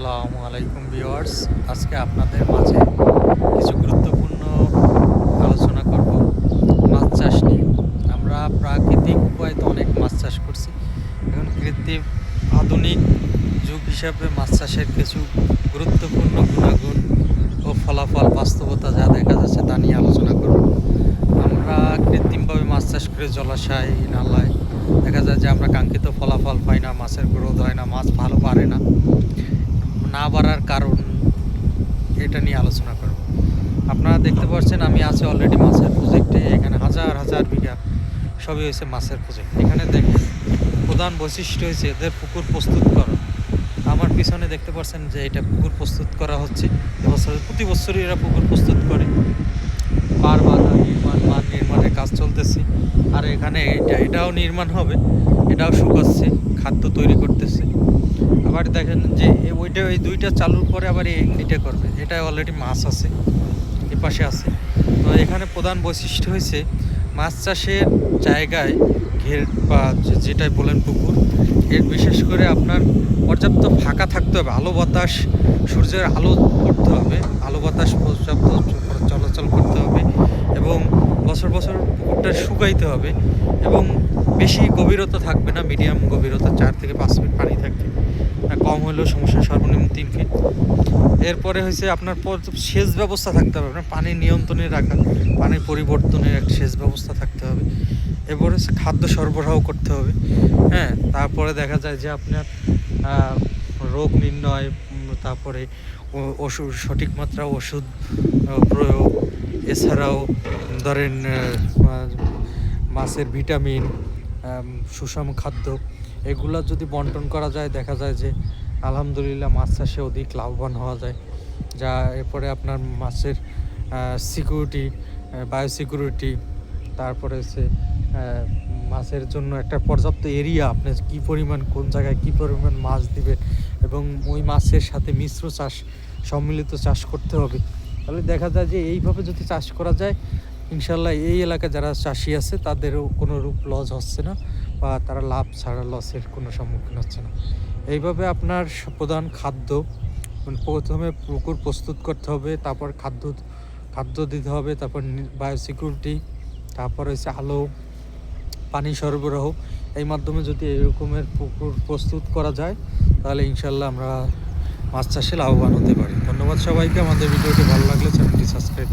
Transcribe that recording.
আসসালামু আলাইকুম ভিউয়ার্স। আজকে আপনাদের মাঝে কিছু গুরুত্বপূর্ণ আলোচনা করব মাছ চাষ নিয়ে। আমরা প্রাকৃতিক উপায়ে তো অনেক মাছ চাষ করছি। এখন কৃত্রিম আধুনিক যুগ হিসাবে মাছ চাষের কিছু গুরুত্বপূর্ণ গুণাগুণ ও ফলাফল, বাস্তবতা যা দেখা যাচ্ছে তা নিয়ে আলোচনা করব। আমরা কৃত্রিমভাবে মাছ চাষ করে জলাশয়, নালায়। দেখা যায় যে আমরা কাঙ্ক্ষিত ফলাফল পাই না, মাছের গ্রোথ হয় না, মাছ ভালো পারে না। না বাড়ার কারণ এটা নিয়ে আলোচনা করব। আপনারা দেখতে পাচ্ছেন আমি আছি অলরেডি মাছের প্রজেক্টে এখানে হাজার হাজার বিঘা সবই হয়েছে মাছের প্রজেক্ট এখানে দেখেন প্রধান বৈশিষ্ট্য হয়েছে এদের পুকুর প্রস্তুত করা। আমার পিছনে দেখতে পাচ্ছেন যে এটা পুকুর প্রস্তুত করা হচ্ছে। এবছর প্রতি বছরই এরা পুকুর প্রস্তুত করে। পার বাঁধা নির্মাণ মান নির্মাণের কাজ চলতেছে। আর এখানে এটা, এটাও নির্মাণ হবে, এটাও শুকাচ্ছে, খাদ্য তৈরি করতেছে। আবার দেখেন যে ওইটা ওই দুইটা চালুর পরে আবার এটা করবে। এটা অলরেডি মাছ আছে, এ পাশে আছে। তো এখানে প্রধান বৈশিষ্ট্য হয়েছে মাছ চাষের জায়গায় ঘের বা যেটাই বলেন পুকুর, এর বিশেষ করে আপনার পর্যাপ্ত ফাঁকা থাকতে হবে, আলো বাতাস, সূর্যের আলো করতে হবে, আলো বাতাস পর্যাপ্ত চলাচল করতে হবে এবং বছর বছর পুকুরটা শুকাইতে হবে এবং বেশি গভীরতা থাকবে না, মিডিয়াম গভীরতা, চার থেকে পাঁচ ফিট পানি থাকবে। কম হলেও সমস্যা, সর্বনিম্ন তিন ফিট এরপরে হয়েছে আপনার সেচ ব্যবস্থা থাকতে হবে, আপনার পানি নিয়ন্ত্রণে রাখা, পানির পরিবর্তনের একটা সেচ ব্যবস্থা থাকতে হবে। এরপরে হচ্ছে খাদ্য সরবরাহ করতে হবে হ্যাঁ তারপরে দেখা যায় যে আপনার রোগ নির্ণয় তারপরে ওষুধ, সঠিক মাত্রা ওষুধ প্রয়োগ, এছাড়াও ধরেন মাছের ভিটামিন সুষম খাদ্য এগুলা যদি বন্টন করা যায় দেখা যায় যে আলহামদুলিল্লাহ মাছ চাষে অধিক লাভবান হওয়া যায়। যা এরপরে আপনার মাছের সিকিউরিটি বায়োসিকিউরিটি তারপরে আহ, মাছের জন্য একটা পর্যাপ্ত এরিয়া আপনি কি পরিমাণ কোন জায়গায় কি পরিমাণ মাছ দিবেন এবং ওই মাছের সাথে মিশ্র চাষ সম্মিলিত চাষ করতে হবে। তাহলে দেখা যায় যে এইভাবে যদি চাষ করা যায় ইনশাল্লাহ এই এলাকায় যারা চাষি আছে তাদেরও কোনো রূপ লস হচ্ছে না। বা তারা লাভ ছাড়া লসের কোনো সম্মুখীন হচ্ছে না। এইভাবে আপনার প্রধান খাদ্য মানে প্রথমে পুকুর প্রস্তুত করতে হবে, তারপর খাদ্য খাদ্য দিতে হবে, তারপর বায়োসিকিউরিটি তারপর হচ্ছে আলো, পানি সরবরাহ। এই মাধ্যমে যদি এরকমের পুকুর প্রস্তুত করা যায়, তাহলে ইনশাল্লাহ আমরা মাছ চাষে লাভবান হতে পারি। ধন্যবাদ সবাইকে। আমাদের ভিডিওটি ভালো লাগলে চ্যানেলটি সাবস্ক্রাইব